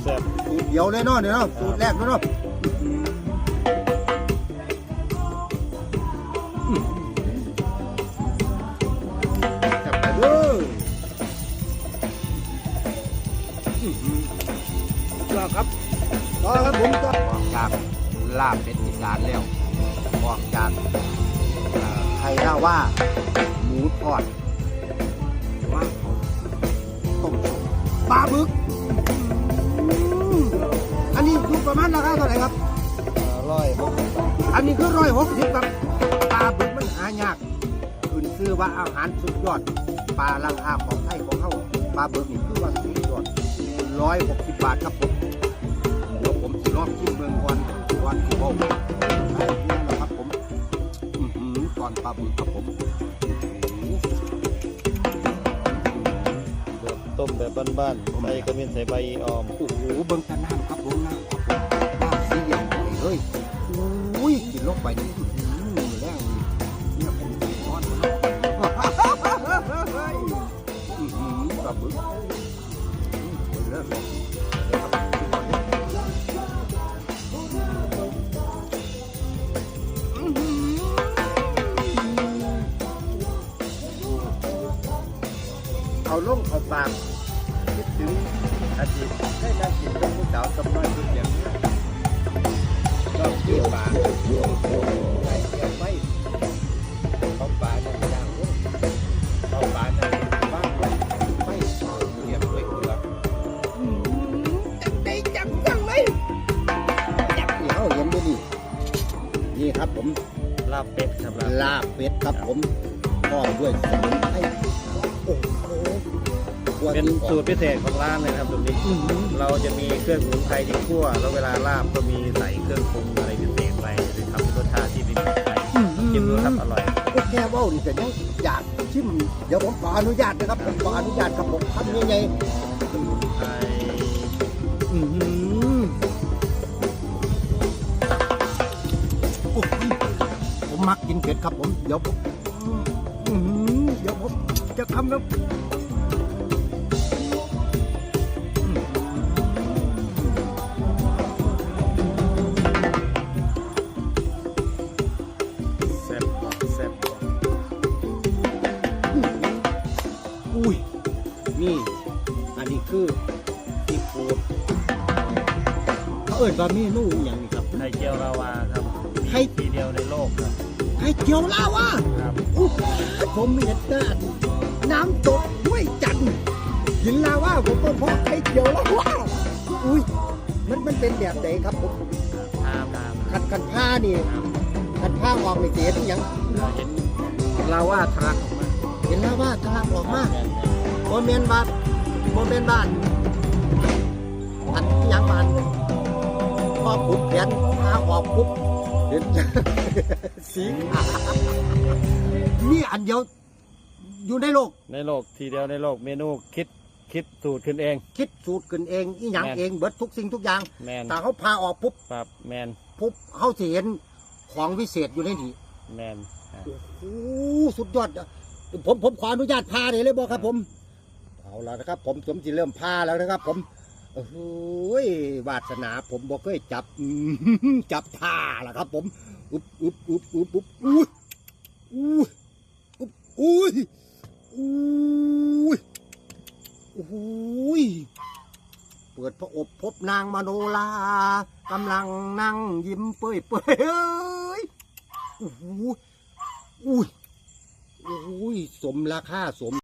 แซ่บสูตรเดียวเลยเนาะเนี่ยเนาะสูตรแรกเนาะจับไปเด้ออือหือว่าครับต่อครับผมต่อออกจากลาบเป็ดอีสานแล้วออกจากไข่ล่าว่า หมูทอดว่าต้มสุกปลาบึก ประมาณราคาเท่าไหร่ครับอร่อยครับอันนี้คือร้อยหกสิบครับปลาบึกมันหายากขึ้นชื่อว่าอาหารสุดยอด ปลาราคาของไทยของเขาปลาบึกนี่คือว่าสุดยอดร้อยหกสิบบาทครับผมเดี๋ยวผมสิลองชิมเมืองก่อนก่อนที่บอกนะครับผมอื้อหือตอนปลาบึกครับผมอื้อหือแบบต้มแบบบ้านๆใส่กระเมียนใส่ใบออมโอ้โหเบิ่งแต่น้ำครับผมน้ำ เฮ้ยอุ้ยกินลงไปนี่อื้อหือแรงนี่เนี่ยผมกินร้อนหมดแล้วเฮ้ยอื้อหือปลาบึกอื้อเบิ่งเด้อเดี๋ยวครับอื้อหือเอาลงเอาปากคิดถึงอาชีพได้ได้กินเป็นผู้สาวสำน้อยทุกอย่าง ก็เกี่ยวปลาไก่เกี่ยวไม่เขาปลาเนี่ยยางวุ้นเขาปลาเนี่ยบ้างไม่เรียบด้วยเกลือจังได้จังจังเลยจับเหนียวเห็นด้วยนี่ครับผมลาบเป็ดครับลาบลาเป็ดครับผมพร้อมด้วยสมุนไพร ตัวเป็นนี้สูตรพิเศษของร้านเลยครับตรงนี้อื้อหือเราจะมีเครื่องสมุนไพรที่คั่ว แล้วเวลาลาบก็มีใส่เครื่องปรุงอะไรพิเศษไปจะทำรสชาติที่ไม่เหมือนใครชิมดูครับอร่อยก็แค่เว่านี่แต่ยังอยากชิมเดี๋ยวผมขออนุญาตนะครับผมขออนุญาตครับผมทำยังไงสมุนไพรอื้อหือโอ้ยผมมักกินเผ็ดครับผม เดี๋ยวผมอื้อหือเดี๋ยวผมจะทำแล้ว อุ้ย นี่ อันนี้คือซีฟู้ดเขาเอ่ยว่าเมนูอหย่างนี้ครับ ไข่เจียวลาวาครับไข่มีทีเดียวในโลกครับไข่เจียวลาวาครับอุ๊ยผมมีแต่ด้านน้ำตกห้วยจันทร์กินลาว่าผมก็เพราะไข่เจียวลาวาอุ้ย มันมันเป็นแบบไหนครับผมพาพาขัดกันผ้านี่ขัดผ้าออกในเสียทั้งยังเราเห็นลาวาทะลักออกมาเห็นลาวาทะลักออกมาโมเมนบานโมเมนบ้านอันอิหยังบานพอปุ๊บแขนผ้าออกปุ๊บเห็นสีขาวนี่อันเดียวอยู่ในโลก ในโลกทีเดียวในโลกเมนูคิดคิดสูตรขึ้นเอง คิดสูตรขึ้นเองอีหยังแม่นเองเบิดทุกสิ่งทุกอย่างแมนแต่เขาพาออกปุ๊บครับแมนปุ๊บเขาสิเห็นของวิเศษอยู่ในนี้แมนอะโอ้โหสุดยอดอะ ผมผมขออนุญาตพาเลยเลยบอกครับ ผม เอาแล้วนะครับ ผมผมจะเริ่มพาแล้วนะครับ ผมโอ้โหวาสนาผมบอกเคยจับจับท่าแล้วครับ ผมอุบอุบอุบอุบอุบอุ้ยอุ้ยอุบอุ้ยอุ้ยอ้ยเปิดพระอบพบนางมโนลากำลังนั่งยิ้มเปื่อยเปื่อยเอ้ยอุ้ย โอ้ยสมราคาสม